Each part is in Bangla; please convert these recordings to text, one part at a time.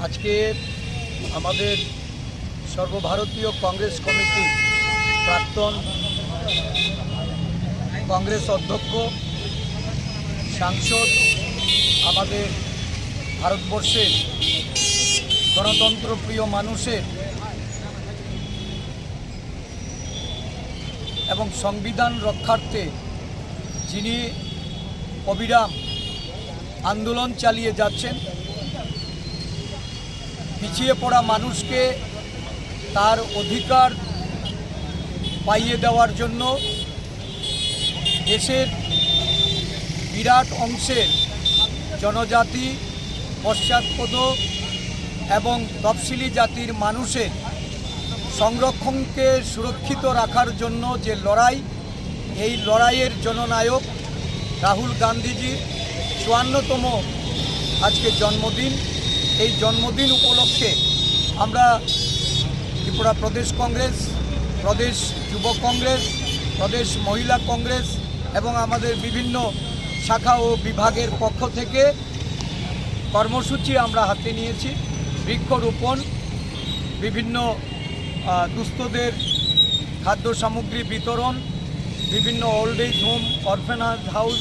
আজকে আমাদের সর্বভারতীয় কংগ্রেস কমিটি প্রাক্তন কংগ্রেস অধ্যক্ষ, সাংসদ আমাদের ভারতবর্ষের গণতন্ত্রপ্রিয় মানুষের এবং সংবিধান রক্ষার্থে যিনি অবিরাম আন্দোলন চালিয়ে যাচ্ছেন। পিছিয়ে পড়া মানুষকে তার অধিকার পাইয়ে দেওয়ার জন্য দেশের বিরাট অংশের জনজাতি পশ্চাৎপদ এবং তফসিলি জাতির মানুষের সংরক্ষণকে সুরক্ষিত রাখার জন্য যে লড়াই, এই লড়াইয়ের জননায়ক রাহুল গান্ধীজির চুয়ান্নতম আজকে জন্মদিন। এই জন্মদিন উপলক্ষে আমরা ত্রিপুরা প্রদেশ কংগ্রেস, প্রদেশ যুব কংগ্রেস, প্রদেশ মহিলা কংগ্রেস এবং আমাদের বিভিন্ন শাখা ও বিভাগের পক্ষ থেকে কর্মসূচি আমরা হাতে নিয়েছি। বৃক্ষরোপণ, বিভিন্ন দুস্থদের খাদ্য সামগ্রী বিতরণ, বিভিন্ন old age home orphanage house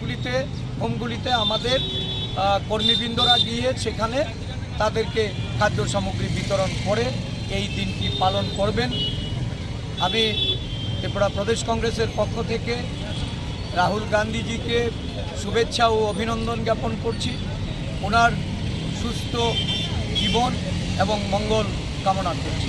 গুলিতে হোমগুলিতে আমাদের কর্মীবৃন্দরা গিয়ে সেখানে তাদেরকে খাদ্য সামগ্রী বিতরণ করে এই দিনটি পালন করবেন। আমি ত্রিপুরা প্রদেশ কংগ্রেসের পক্ষ থেকে রাহুল গান্ধীজিকে শুভেচ্ছা ও অভিনন্দন জ্ঞাপন করছি। ওনার সুস্থ জীবন এবং মঙ্গল কামনা করছি।